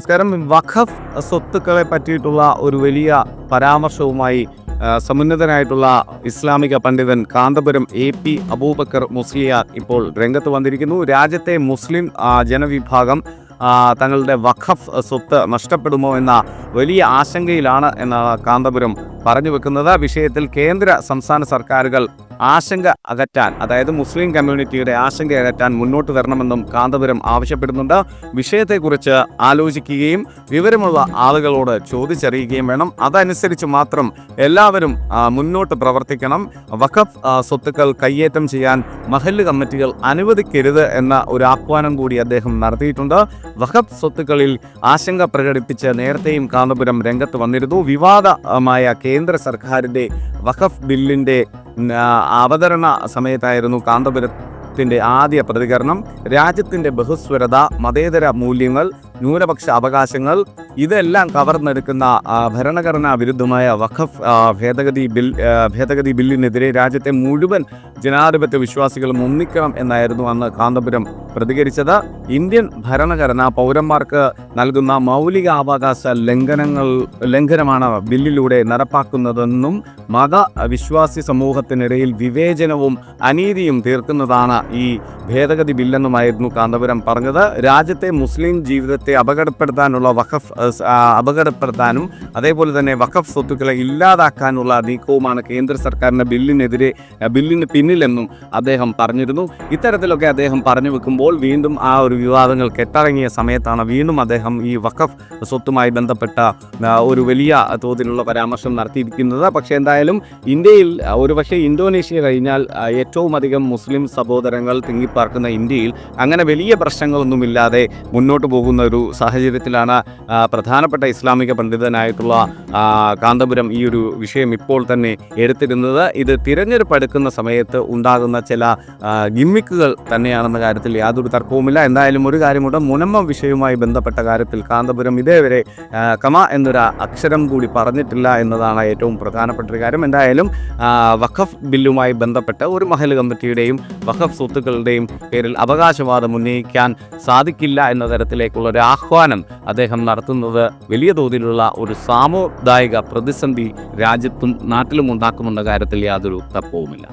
നമസ്കാരം. വഖഫ് സ്വത്തുക്കളെ പറ്റിയിട്ടുള്ള ഒരു വലിയ പരാമർശവുമായി സമുന്നതനായിട്ടുള്ള ഇസ്ലാമിക പണ്ഡിതൻ കാന്തപുരം എ പി അബൂബക്കർ മുസ്ലിയാർ ഇപ്പോൾ രംഗത്ത് വന്നിരിക്കുന്നു. രാജ്യത്തെ മുസ്ലിം ജനവിഭാഗം തങ്ങളുടെ വഖഫ് സ്വത്ത് നഷ്ടപ്പെടുമോ എന്ന വലിയ ആശങ്കയിലാണ് എന്നാണ് കാന്തപുരം പറഞ്ഞു വെക്കുന്നത്. വിഷയത്തിൽ കേന്ദ്ര സംസ്ഥാന സർക്കാരുകൾ ആശങ്ക അകറ്റാൻ അതായത് മുസ്ലിം കമ്മ്യൂണിറ്റിയുടെ ആശങ്ക അകറ്റാൻ മുന്നോട്ട് വരണമെന്നും കാന്തപുരം ആവശ്യപ്പെടുന്നുണ്ട്. വിഷയത്തെക്കുറിച്ച് ആലോചിക്കുകയും വിവരമുള്ള ആളുകളോട് ചോദിച്ചറിയുകയും വേണം. അതനുസരിച്ച് മാത്രം എല്ലാവരും മുന്നോട്ട് പ്രവർത്തിക്കണം. വഖഫ് സ്വത്തുക്കൾ കയ്യേറ്റം ചെയ്യാൻ മഹല്ല് കമ്മിറ്റികൾ അനുവദിക്കരുത് എന്ന ഒരു ആഹ്വാനം കൂടി അദ്ദേഹം നടത്തിയിട്ടുണ്ട്. വഖഫ് സ്വത്തുക്കളിൽ ആശങ്ക പ്രകടിപ്പിച്ച് നേരത്തെയും കാന്തപുരം രംഗത്ത് വന്നിരുന്നു. വിവാദമായ കേന്ദ്ര സർക്കാരിന്റെ വഖഫ് ബില്ലിന്റെ അവതരണ സമയത്തായിരുന്നു കാന്തപുരത്തിന്റെ ആദ്യ പ്രതികരണം രാജ്യത്തിന്റെ ബഹുസ്വരത മതേതര മൂല്യങ്ങൾ ന്യൂനപക്ഷ അവകാശങ്ങൾ ഇതെല്ലാം കവർന്നെടുക്കുന്ന ഭരണഘടനാ വിരുദ്ധമായ വഖഫ് ഭേദഗതി ബിൽ ഭേദഗതി ബില്ലിനെതിരെ രാജ്യത്തെ മുഴുവൻ ജനാധിപത്യ വിശ്വാസികളും ഒന്നിക്കണം എന്നായിരുന്നു അന്ന് കാന്തപുരം പ്രതികരിച്ചത്. ഇന്ത്യൻ ഭരണഘടന പൗരന്മാർക്ക് നൽകുന്ന മൗലിക അവകാശ ലംഘനങ്ങൾ ലംഘനമാണ് ബില്ലിലൂടെ നടപ്പാക്കുന്നതെന്നും മതവിശ്വാസി സമൂഹത്തിനിടയിൽ വിവേചനവും അനീതിയും തീർക്കുന്നതാണ് ഈ ഭേദഗതി ബില്ലെന്നുമായിരുന്നു കാന്തപുരം പറഞ്ഞത്. രാജ്യത്തെ മുസ്ലിം ജീവിതത്തെ അപകടപ്പെടുത്താനുള്ള വഖഫ് അപകടപ്പെടുത്താനും അതേപോലെ തന്നെ വഖഫ് സ്വത്തുക്കളെ ഇല്ലാതാക്കാനുള്ള നീക്കവുമാണ് കേന്ദ്ര സർക്കാരിന്റെ ബില്ലിനെതിരെ ബില്ലിന് പിന്നിലെന്നും അദ്ദേഹം പറഞ്ഞിരുന്നു. ഇത്തരത്തിലൊക്കെ അദ്ദേഹം പറഞ്ഞു വെക്കുമ്പോൾ വീണ്ടും ആ ഒരു വിവാദങ്ങൾ കെട്ടടങ്ങിയ സമയത്താണ് വീണ്ടും അദ്ദേഹം ഈ വഖഫ് സ്വത്തുമായി ബന്ധപ്പെട്ട ഒരു വലിയ തോതിലുള്ള പരാമർശം നടത്തിയിരിക്കുന്നത്. പക്ഷേ എന്തായാലും ഇന്ത്യയിൽ ഒരുപക്ഷെ ഇന്തോനേഷ്യ കഴിഞ്ഞാൽ ഏറ്റവും അധികം മുസ്ലിം സഹോദരങ്ങൾ തിങ്ങിപ്പാർക്കുന്ന ഇന്ത്യയിൽ അങ്ങനെ വലിയ പ്രശ്നങ്ങളൊന്നുമില്ലാതെ മുന്നോട്ട് പോകുന്ന ഒരു സാഹചര്യത്തിലാണ് പ്രധാനപ്പെട്ട ഇസ്ലാമിക പണ്ഡിതനായിട്ടുള്ള കാന്തപുരം ഈ ഒരു വിഷയം ഇപ്പോൾ തന്നെ എടുത്തിരുന്നത്. ഇത് തിരഞ്ഞെടുപ്പ് എടുക്കുന്ന സമയത്ത് ഉണ്ടാകുന്ന ചില ഗിമ്മിക്കുകൾ തന്നെയാണെന്ന കാര്യത്തിൽ യാതൊരു തർക്കവുമില്ല. എന്തായാലും ഒരു കാര്യമുണ്ട് മുനമ്മ വിഷയവുമായി ബന്ധപ്പെട്ട കാര്യത്തിൽ കാന്തപുരം ഇതേവരെ കമ എന്നൊരു അക്ഷരം കൂടി പറഞ്ഞിട്ടില്ല എന്നതാണ് ഏറ്റവും പ്രധാനപ്പെട്ട ഒരു കാര്യം. എന്തായാലും വഖഫ് ബില്ലുമായി ബന്ധപ്പെട്ട് ഒരു മഹൽ കമ്മിറ്റിയുടെയും വഖഫ് സ്വത്തുക്കളുടെയും പേരിൽ അവകാശവാദം ഉന്നയിക്കാൻ സാധിക്കില്ല എന്ന തരത്തിലേക്കുള്ള ഒരു ആഹ്വാനം അദ്ദേഹം നടത്തുന്നത് വലിയ തോതിലുള്ള ഒരു സാമുദായിക പ്രതിസന്ധി രാജ്യത്തും നാട്ടിലും ഉണ്ടാക്കുമെന്ന കാര്യത്തിൽ യാതൊരു തർക്കവുമില്ല